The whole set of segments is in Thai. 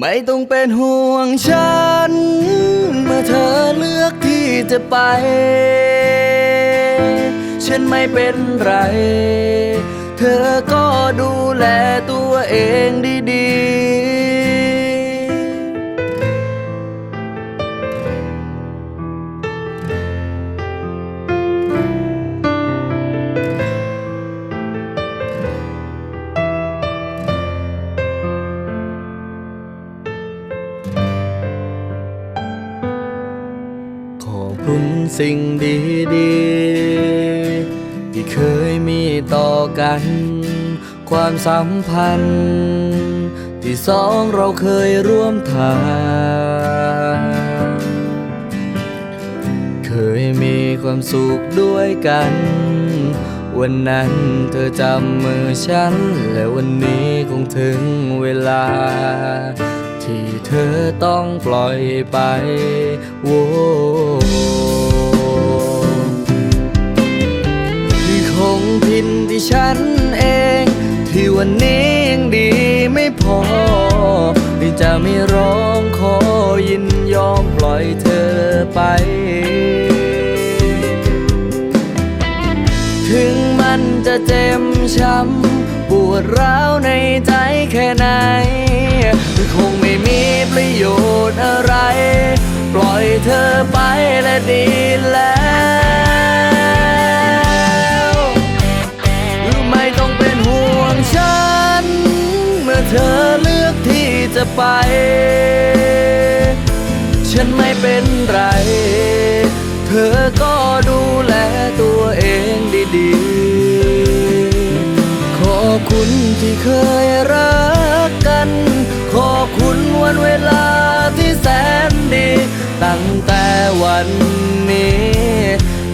ไม่ต้องเป็นห่วงฉัน เมื่อเธอเลือกที่จะไป ฉันไม่เป็นไร เธอก็ดูแลตัวเองดีๆ สิ่งดีๆ ที่เคยมีต่อกัน ความสัมพันธ์ ที่สองเราเคยร่วมทาง เคยมีความสุขด้วยกัน วันนั้นเธอจำมือฉัน และวันนี้คงถึงเวลาที่เธอต้องปล่อยไปโว้ วันนี้ยังดีไม่พอที่จะไม่ร้องขอยินยอมปล่อยเธอไป ถึงมันจะเจ็บช้ำปวดร้าวในใจแค่ไหนคงไม่มีประโยชน์อะไร ปล่อยเธอไปและดีแล้ว ธอเลือกที่จะไป ฉันไม่เป็นไร เธอก็ดูแลตัวเองดีๆ ขอบคุณที่เคยรักกัน ขอบคุณวันเวลาที่แสนดี ตั้งแต่วันนี้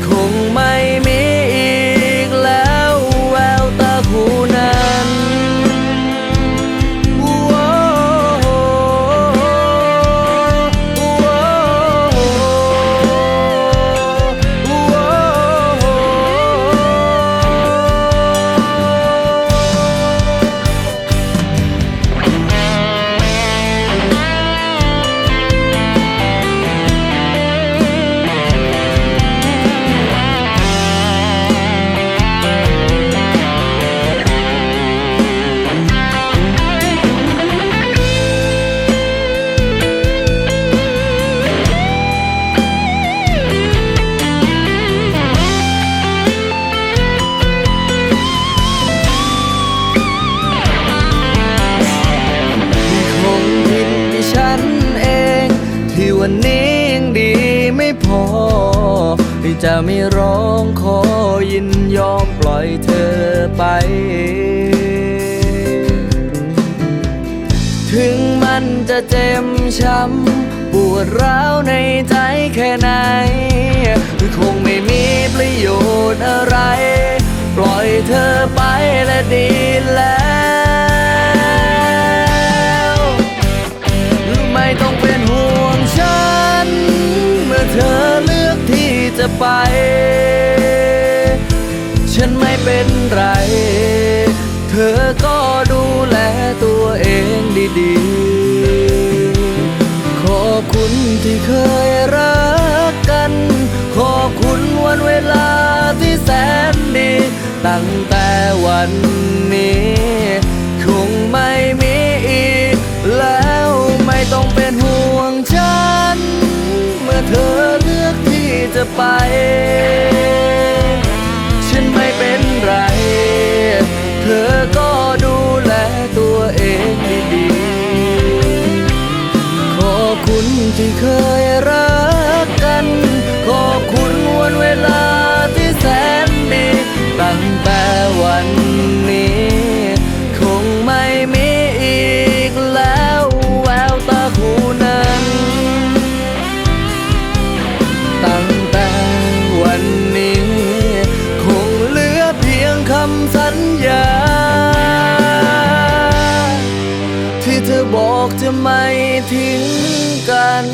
คงไม่ ที่วันนี้ยังดีไม่พอ ที่จะไม่ร้องขอยินยอมปล่อยเธอไป ถึงมันจะเจ็บช้ำปวดร้าวในใจแค่ไหนคงไม่มีประโยชน์อะไร ปล่อยเธอไปและดีแล้ว จะไป ฉันไม่เป็นไร เธอก็ดูแลตัวเองดีๆ ขอบคุณที่เคยรักกัน ขอบคุณวันเวลาที่แสนดี ตั้งแต่วัน จะไป ฉันไม่เป็นไร เธอก็ดูแลตัวเองดีๆขอบคุณที่เคย กจะไม่ทิ้งกัน